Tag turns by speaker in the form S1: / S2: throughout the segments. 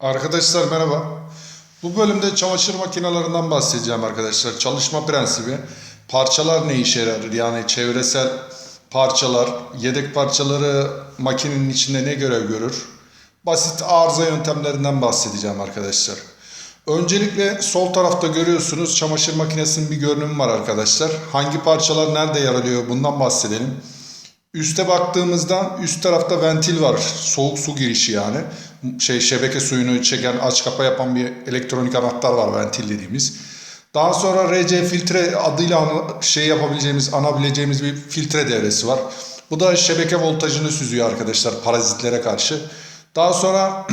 S1: Arkadaşlar merhaba. Bu bölümde çamaşır makinelerinden bahsedeceğim arkadaşlar. Çalışma prensibi, parçalar ne işe yarar? Yani çevresel parçalar, yedek parçaları makinenin içinde ne görev görür? Basit arıza yöntemlerinden bahsedeceğim arkadaşlar. Öncelikle sol tarafta görüyorsunuz çamaşır makinesinin bir görünümü var arkadaşlar. Hangi parçalar nerede yer alıyor bundan bahsedelim. Üste baktığımızda üst tarafta ventil var. Soğuk su girişi yani. Şey şebeke suyunu çeken aç kapa yapan bir elektronik anahtar var ventil dediğimiz. Daha sonra RC filtre adıyla şey yapabileceğimiz, anabileceğimiz bir filtre devresi var. Bu da şebeke voltajını süzüyor arkadaşlar parazitlere karşı. Daha sonra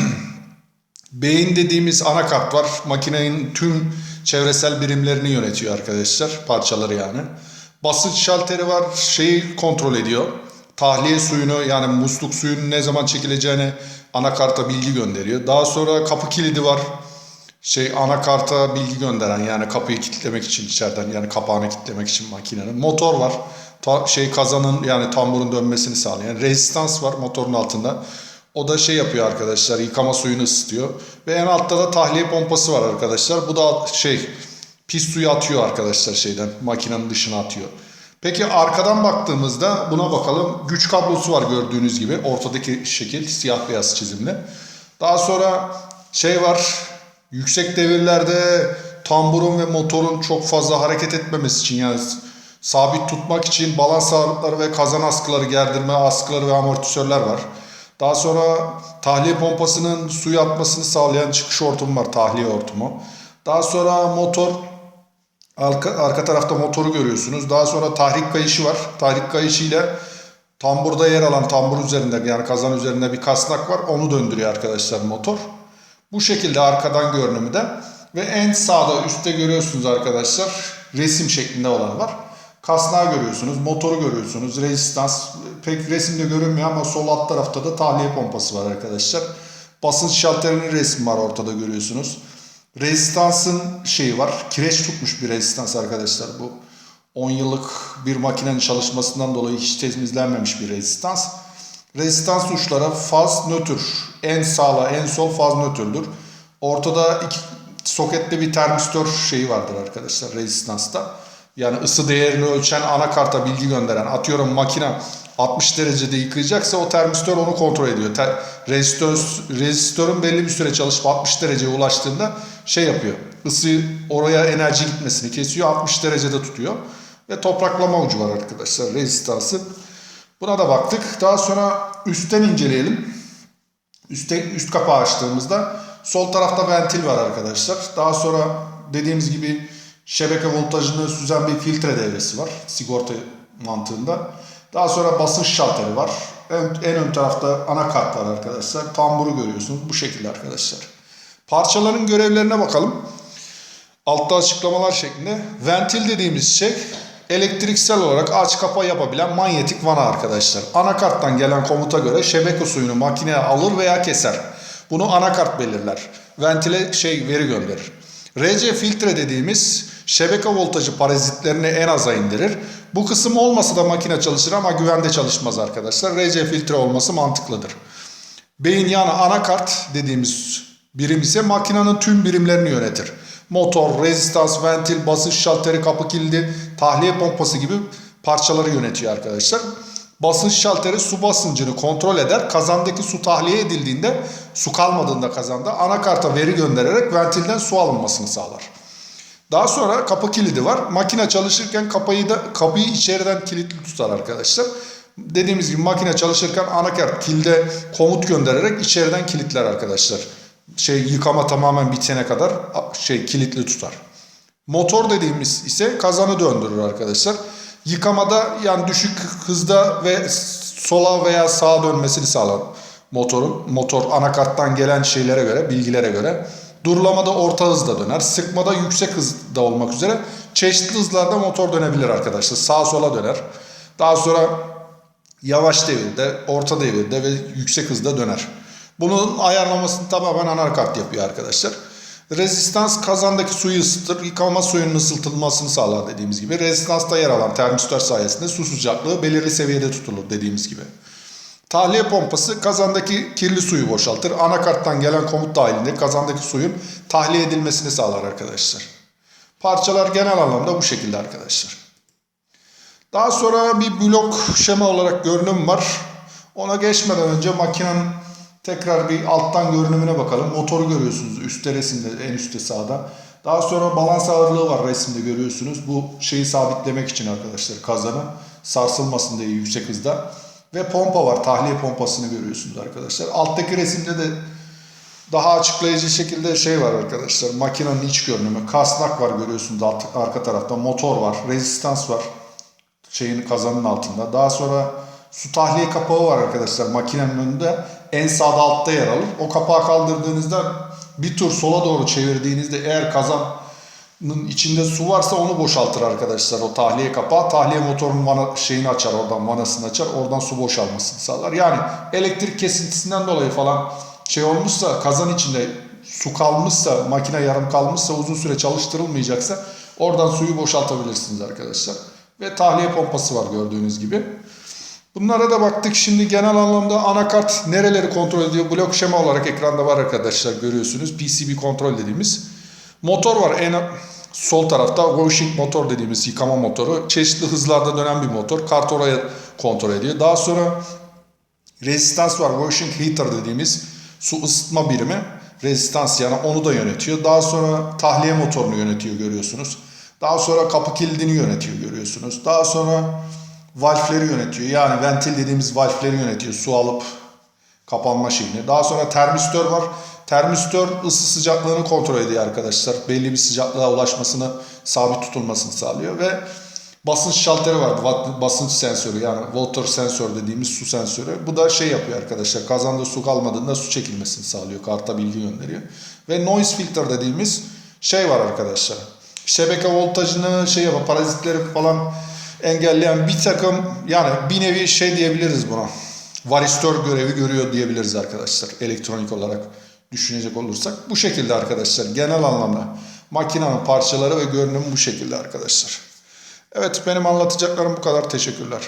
S1: Beyin dediğimiz anakart var. Makinenin tüm çevresel birimlerini yönetiyor arkadaşlar. Parçaları yani. Basınç şalteri var. Şeyi kontrol ediyor. Tahliye suyunu yani musluk suyunun ne zaman çekileceğini anakarta bilgi gönderiyor. Daha sonra kapı kilidi var. Şey anakarta bilgi gönderen yani kapıyı kilitlemek için içeriden yani kapağını kilitlemek için makinenin. Motor var. Ta- şey kazanın yani tamburun dönmesini sağlayan. Rezistans var motorun altında. O da şey yapıyor arkadaşlar yıkama suyunu ısıtıyor. Ve en altta da tahliye pompası var arkadaşlar. Bu da şey pis suyu atıyor arkadaşlar şeyden makinenin dışına atıyor. Peki arkadan baktığımızda buna bakalım. Güç kablosu var gördüğünüz gibi. Ortadaki şekil siyah beyaz çizimli. Daha sonra şey var. Yüksek devirlerde tamburun ve motorun çok fazla hareket etmemesi için yani sabit tutmak için balans ağırlıkları ve kazan askıları, gerdirme askıları ve amortisörler var. Daha sonra tahliye pompasının suyu atmasını sağlayan çıkış hortumu var, tahliye hortumu. Daha sonra motor, arka, arka tarafta motoru görüyorsunuz. Daha sonra tahrik kayışı var. Tahrik kayışı ile tamburda yer alan tambur üzerinde yani kazan üzerinde bir kasnak var. Onu döndürüyor arkadaşlar motor. Bu şekilde arkadan görünümü de. Ve en sağda üstte görüyorsunuz arkadaşlar resim şeklinde olan var. Kasnağı görüyorsunuz, motoru görüyorsunuz, rezistans pek resimde görünmüyor ama sol alt tarafta da tahliye pompası var arkadaşlar. Basınç şalterinin resmi var ortada görüyorsunuz. Rezistansın şeyi var, kireç tutmuş bir rezistans arkadaşlar bu. 10 yıllık bir makinenin çalışmasından dolayı hiç temizlenmemiş bir rezistans. Rezistans uçları faz nötr. En sağla en sol faz nötrdür. Ortada iki soketli bir termistör şeyi vardır arkadaşlar rezistansta. Yani ısı değerini ölçen anakarta bilgi gönderen. Atıyorum makine 60 derecede yıkayacaksa o termistör onu kontrol ediyor. Ter, rezistör, rezistörün belli bir süre çalışıp 60 dereceye ulaştığında şey yapıyor. Isı oraya enerji gitmesini kesiyor 60 derecede tutuyor. Ve topraklama ucu var arkadaşlar rezistansı. Buna da baktık. Daha sonra üstten inceleyelim. Üste, üst kapağı açtığımızda sol tarafta ventil var arkadaşlar. Daha sonra dediğimiz gibi şebeke voltajını süzen bir filtre devresi var. Sigorta mantığında. Daha sonra basınç şalteri var. En, en ön tarafta anakart var arkadaşlar. Tamburu görüyorsunuz. Bu şekilde arkadaşlar. Parçaların görevlerine bakalım. Altta açıklamalar şeklinde. Ventil dediğimiz şey elektriksel olarak aç kapa yapabilen manyetik vana arkadaşlar. Anakarttan gelen komuta göre şebeke suyunu makineye alır veya keser. Bunu anakart belirler. Ventile şey veri gönderir. RC filtre dediğimiz şebeke voltajı parazitlerini en aza indirir. Bu kısım olmasa da makine çalışır ama güvende çalışmaz arkadaşlar. RC filtre olması mantıklıdır. Beyin yani anakart dediğimiz birim ise makinenin tüm birimlerini yönetir. Motor, rezistans, ventil, basınç şalteri, kapı kilidi, tahliye pompası gibi parçaları yönetiyor arkadaşlar. Basınç şalteri su basıncını kontrol eder. Kazandaki su tahliye edildiğinde, su kalmadığında kazanda anakarta veri göndererek ventilden su alınmasını sağlar. Daha sonra kapı kilidi var. Makine çalışırken kapıyı da kapıyı içeriden kilitli tutar arkadaşlar. Dediğimiz gibi makine çalışırken anakart kilde komut göndererek içeriden kilitler arkadaşlar. Şey yıkama tamamen bitene kadar şey kilitli tutar. Motor dediğimiz ise kazanı döndürür arkadaşlar. Yıkamada yani düşük hızda ve sola veya sağa dönmesini sağlar motorun. Motor anakarttan gelen şeylere göre, bilgilere göre. Durulamada orta hızda döner. Sıkmada yüksek hızda olmak üzere çeşitli hızlarda motor dönebilir arkadaşlar. Sağa sola döner. Daha sonra yavaş devirde, orta devirde ve yüksek hızda döner. Bunun ayarlamasını tamamen anakart yapıyor arkadaşlar. Rezistans kazandaki suyu ısıtır. Yıkama suyunun ısıtılmasını sağlar dediğimiz gibi. Rezistansta yer alan termistör sayesinde su sıcaklığı belirli seviyede tutulur dediğimiz gibi. Tahliye pompası kazandaki kirli suyu boşaltır. Anakarttan gelen komut dahilinde kazandaki suyun tahliye edilmesini sağlar arkadaşlar. Parçalar genel anlamda bu şekilde arkadaşlar. Daha sonra bir blok şema olarak görünüm var. Ona geçmeden önce makinenin tekrar bir alttan görünümüne bakalım. Motoru görüyorsunuz üstte resimde en üstte sağda. Daha sonra balans ağırlığı var resimde görüyorsunuz. Bu şeyi sabitlemek için arkadaşlar kazanı sarsılmasın diye yüksek hızda. Ve pompa var tahliye pompasını görüyorsunuz arkadaşlar. Alttaki resimde de daha açıklayıcı şekilde şey var arkadaşlar. Makinenin iç görünümü. Kasnak var görüyorsunuz alt, arka tarafta. Motor var. Rezistans var şeyin kazanın altında. Daha sonra su tahliye kapağı var arkadaşlar makinenin önünde. En sağda altta yer alır. O kapağı kaldırdığınızda bir tur sola doğru çevirdiğinizde eğer kazanın içinde su varsa onu boşaltır arkadaşlar o tahliye kapağı. Tahliye motorunun vana, şeyini açar oradan vanasını açar. Oradan su boşalmasını sağlar. Yani elektrik kesintisinden dolayı falan şey olmuşsa kazan içinde su kalmışsa makine yarım kalmışsa uzun süre çalıştırılmayacaksa oradan suyu boşaltabilirsiniz arkadaşlar. Ve tahliye pompası var gördüğünüz gibi. Bunlara da baktık. Şimdi genel anlamda anakart nereleri kontrol ediyor? Blok şema olarak ekranda var arkadaşlar görüyorsunuz. PCB kontrol dediğimiz. Motor var en sol tarafta. Washing motor dediğimiz yıkama motoru. Çeşitli hızlarda dönen bir motor. Kart oraya kontrol ediyor. Daha sonra rezistans var. Washing heater dediğimiz su ısıtma birimi. Rezistans yani onu da yönetiyor. Daha sonra tahliye motorunu yönetiyor görüyorsunuz. Daha sonra kapı kilidini yönetiyor görüyorsunuz. Daha sonra valfleri yönetiyor. Yani ventil dediğimiz valfleri yönetiyor. Su alıp kapanma şeyini. Daha sonra termistör var. Termistör ısı sıcaklığını kontrol ediyor arkadaşlar. Belli bir sıcaklığa ulaşmasını, sabit tutulmasını sağlıyor ve basınç şalteri var. Watt- Basınç sensörü yani water sensör dediğimiz su sensörü. Bu da şey yapıyor arkadaşlar. Kazanda su kalmadığında su çekilmesini sağlıyor. Karta bilgi gönderiyor. Ve noise filter dediğimiz şey var arkadaşlar. Şebeke voltajını şey yapar, parazitleri falan engelleyen bir takım yani bir nevi şey diyebiliriz buna. Varistör görevi görüyor diyebiliriz arkadaşlar elektronik olarak düşünecek olursak. Bu şekilde arkadaşlar genel anlamda makinenin parçaları ve görünümü bu şekilde arkadaşlar. Evet benim anlatacaklarım bu kadar. Teşekkürler.